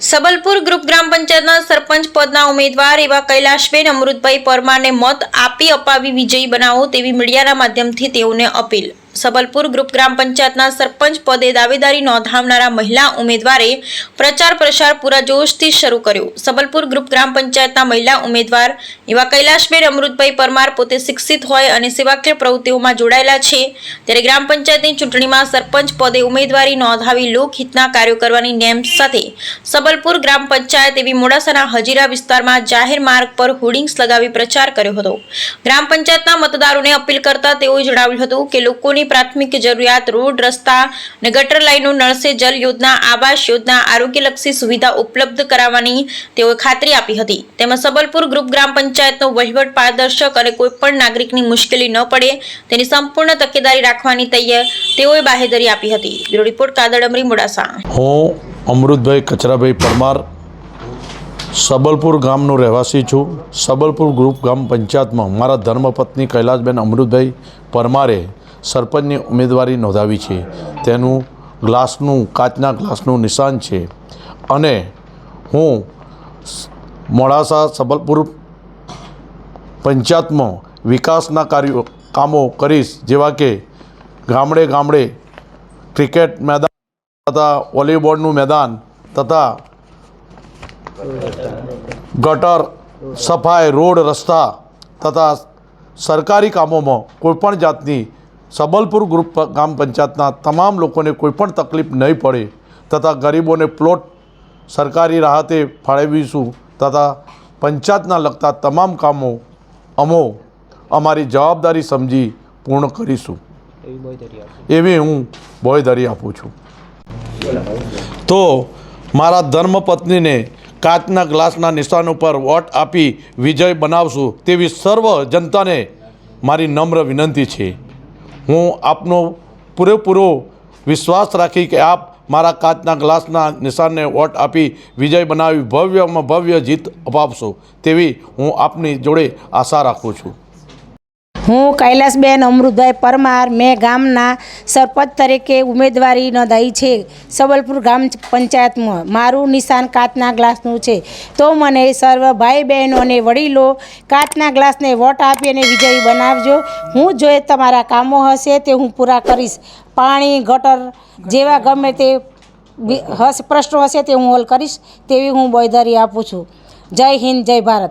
Sabalpur group ગ્રામ પંચાયતના સરપંચ પદના ઉમેદવાર એવા કૈલાશબેન અમૃતભાઈ પરમારને મત આપી અપાવી વિજયી બનાવો તેવી મીડિયાના માધ્યમથી તેઓને અપીલ. સબલપુર ગ્રુપ ગ્રામ પંચાયતના સરપંચ પદે દાવેદારી નોંધાવનારા મહિલા ઉમેદવારે પ્રચાર પ્રસાર પૂરા જોશથી શરૂ કર્યો. સબલપુર ગ્રુપ ગ્રામ પંચાયતના મહિલા ઉમેદવાર એવા કૈલાશબેન અમૃતભાઈ પરમાર પોતે શિક્ષિત હોય અને સેવાકીય પ્રવૃત્તિઓમાં જોડાયેલા છે. ત્યારે ગ્રામ પંચાયતની ચૂંટણીમાં સરપંચ પદે ઉમેદવારી નોંધાવી લોકહિતના કાર્યો કરવાની નેમ સાથે સબલપુર ગ્રામ પંચાયત એવી મોડાસાના હજીરા વિસ્તારમાં જાહેર માર્ગ પર હોર્ડિંગ્સ લગાવી પ્રચાર કર્યો હતો. ગ્રામ પંચાયતના મતદારોને અપીલ કરતા તેઓએ જણાવ્યું હતું કે લોકોની પ્રાથમિક જરૂરિયાત, રોડ, રસ્તા અને ગટર લાઈનો નળ જલ યોજના, આવાસ યોજના, આરોગ્યલક્ષી સુવિધા ઉપલબ્ધ કરાવવાની તેઓએ ખાતરી આપી હતી. તેમજ સબલપુર ગ્રુપ ગ્રામ પંચાયતનો વહીવટ પારદર્શક અને કોઈપણ નાગરિકની મુશ્કેલી ન પડે તેની સંપૂર્ણ તકેદારી રાખવાની તૈયાર તેઓએ બાહેધરી આપી હતી. બ્યુરો રિપોર્ટ, કાદળ, અમરી, મોડાસા. હું અમૃતભાઈ કચરાભાઈ પરમાર, સબલપુર ગામનો રહેવાસી છું. સબલપુર ગ્રુપ ગ્રામ પંચાયતમાં મારા ધર્મપત્ની કૈલાસબેન અમૃતભાઈ પરમારે સરપંચની ઉમેદવારી નોંધાવી છે. તેનું ગ્લાસનું, કાચના ગ્લાસનું નિશાન છે. અને હું મોડાસા સબલપુર પંચાયતમાં વિકાસના કાર્યો, કામો કરીશ. જેવા કે ગામડે ગામડે ક્રિકેટ મેદાન તથા વોલીબોલનું મેદાન તથા ગટર, સફાઈ, રોડ, રસ્તા તથા સરકારી કામોમાં કોઈપણ જાતની સબલપુર ગ્રુપ ગામ પંચાયતના તમામ લોકોને કોઈપણ તકલીફ નહીં પડે તથા ગરીબોને પ્લોટ સરકારી રાહતે ફાળવીશું તથા પંચાયતના લગતા તમામ કામો અમો અમારી જવાબદારી સમજી પૂર્ણ કરીશું. એવી હું બોયધરી આપું છું. તો મારા ધર્મપત્નીને કાચના ગ્લાસના નિશાન ઉપર વોટ આપી વિજય બનાવશું તેવી સર્વ જનતાને મારી નમ્ર વિનંતી છે. હું આપનો પૂરેપૂરો વિશ્વાસ રાખી કે આપ મારા કાચના ગ્લાસના નિશાનને વોટ આપી વિજય બનાવી ભવ્યમાં ભવ્ય જીત અપાવશો તેવી હું આપની જોડે આશા રાખું છું. હું કૈલાસબેન અમૃતભાઈ પરમાર, મેં ગામના સરપંચ તરીકે ઉમેદવારી નોંધાઈ છે. સબલપુર ગ્રામ પંચાયતમાં મારું નિશાન કાચના ગ્લાસનું છે. તો મને સર્વ ભાઈ બહેનો અને વડીલો કાચના ગ્લાસને વોટ આપી અને વિજયી બનાવજો. હું જો તમારા કામો હશે તે હું પૂરા કરીશ. પાણી, ગટર જેવા ગમે તે હસ, પ્રશ્નો હશે તે હું હલ કરીશ. તેવી હું બોયદારી આપું છું. જય હિન્દ, જય ભારત.